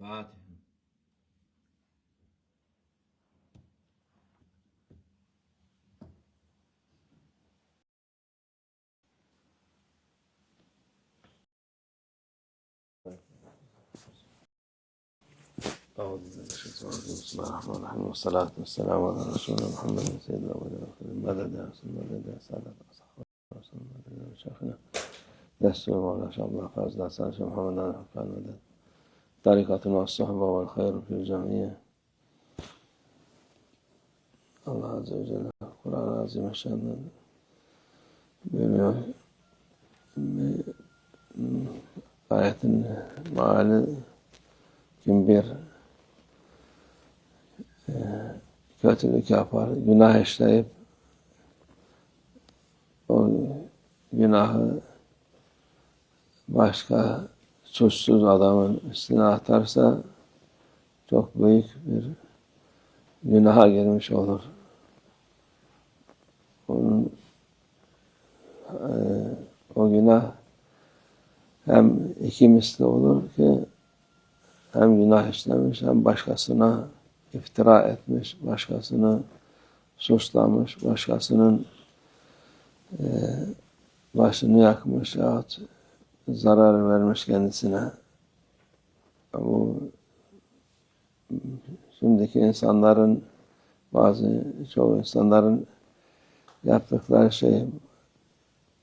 الرجيم. بسم الله الرحمن الرحيم. والصلاة والسلام على رسولنا محمد سيد الأولين والآخرين. مدد يا رسول مدد يا سادة الأصحاب رسول مدد يا شيخنا. يسر مولانا شيخ الله فاز لا شيخ محمد حقان مدد. Tarikatul Ashabı vel Hayr Fevzaniye. Allah Azze ve Celle Kur'an-ı Azimüşşan'dan böyle ayetin maali kim bir e, kötülük yapar, günah işleyip o günahı başka suçsuz adamın üstüne atarsa çok büyük bir günaha girmiş olur. Onun e, o günah hem iki misli olur ki hem günah işlemiş hem başkasına iftira etmiş, başkasını suçlamış, başkasının e, başını yakmış yahut zarar vermiş kendisine. Bu şimdiki insanların bazı çoğu insanların yaptıkları şey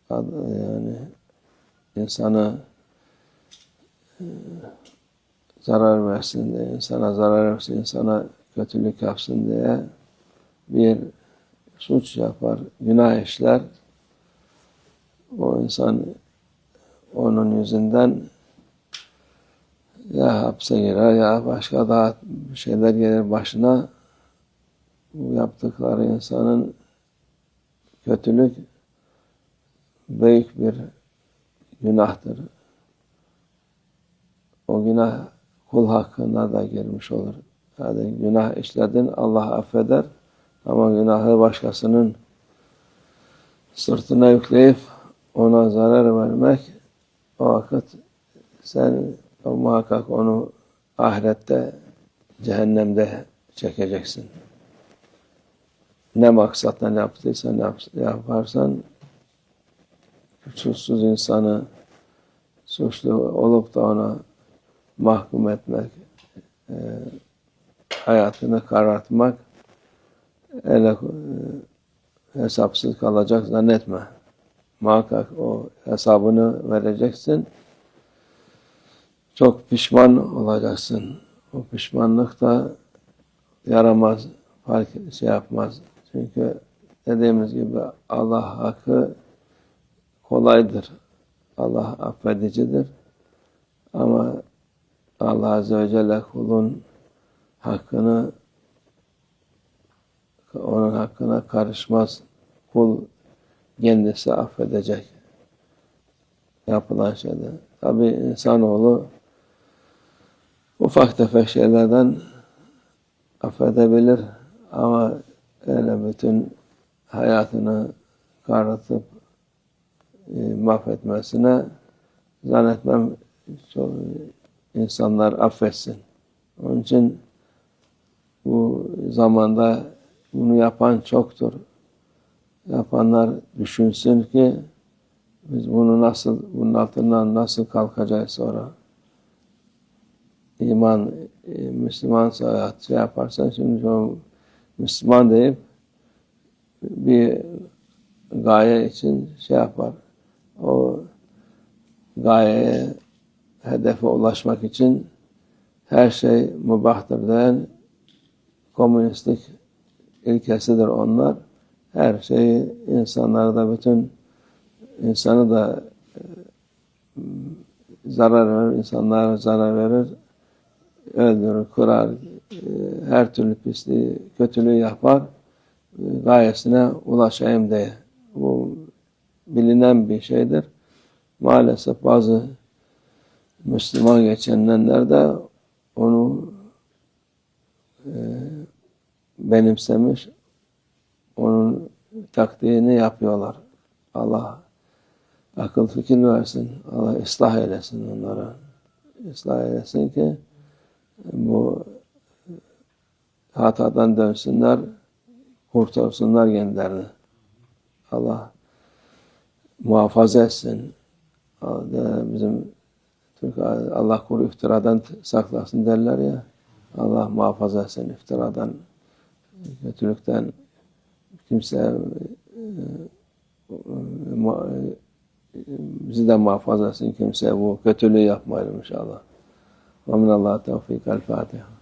yani insanı e, zarar versin diye, insana zarar versin, insana kötülük yapsın diye bir suç yapar, günah işler. O insan onun yüzünden ya hapse girer ya başka daha şeyler gelir başına. Bu yaptıkları insanın kötülük büyük bir günahtır. O günah kul hakkına da girmiş olur. Yani günah işledin Allah affeder ama günahı başkasının sırtına yükleyip ona zarar vermek o vakit sen muhakkak onu ahirette cehennemde çekeceksin. Ne maksatla yaptıysan yap, yaparsan suçsuz insanı suçlu olup da ona mahkum etmek, e, hayatını karartmak ele e, hesapsız kalacak zannetme. Muhakkak o hesabını vereceksin. Çok pişman olacaksın. O pişmanlık da yaramaz, fark şey yapmaz. Çünkü dediğimiz gibi Allah hakkı kolaydır. Allah affedicidir. Ama Allah Azze ve Celle kulun hakkını onun hakkına karışmaz. Kul kendisi affedecek yapılan şeyler. Tabi insanoğlu ufak tefek şeylerden affedebilir ama öyle bütün hayatını karartıp e, mahvetmesine zannetmem çok insanlar affetsin. Onun için bu zamanda bunu yapan çoktur. Yapanlar düşünsün ki biz bunu nasıl, bunun altından nasıl kalkacağız sonra. İman, e, Müslüman hayat şey yaparsan şimdi o Müslüman deyip bir gaye için şey yapar. O gayeye, hedefe ulaşmak için her şey mübahtır diyen komünistlik ilkesidir onlar. Her şeyi insanlara da bütün insanı da e, zarar verir, insanlara zarar verir, öldürür, kırar, e, her türlü pisliği, kötülüğü yapar, e, gayesine ulaşayım diye. Bu bilinen bir şeydir. Maalesef bazı Müslüman geçenler de onu benimsemiş, onun taktiğini yapıyorlar. Allah akıl fikir versin, Allah ıslah eylesin onlara. Islah eylesin ki bu hatadan dönsünler, kurtulsunlar kendilerini. Allah muhafaza etsin. Bizim Türk Allah kuru iftiradan saklasın derler ya. Allah muhafaza etsin iftiradan, kötülükten. Kimse e, e, e, bizi de muhafaza etsin. Kimse bu kötülüğü yapmayalım inşallah. Ve minallah tevfik. El Fatiha.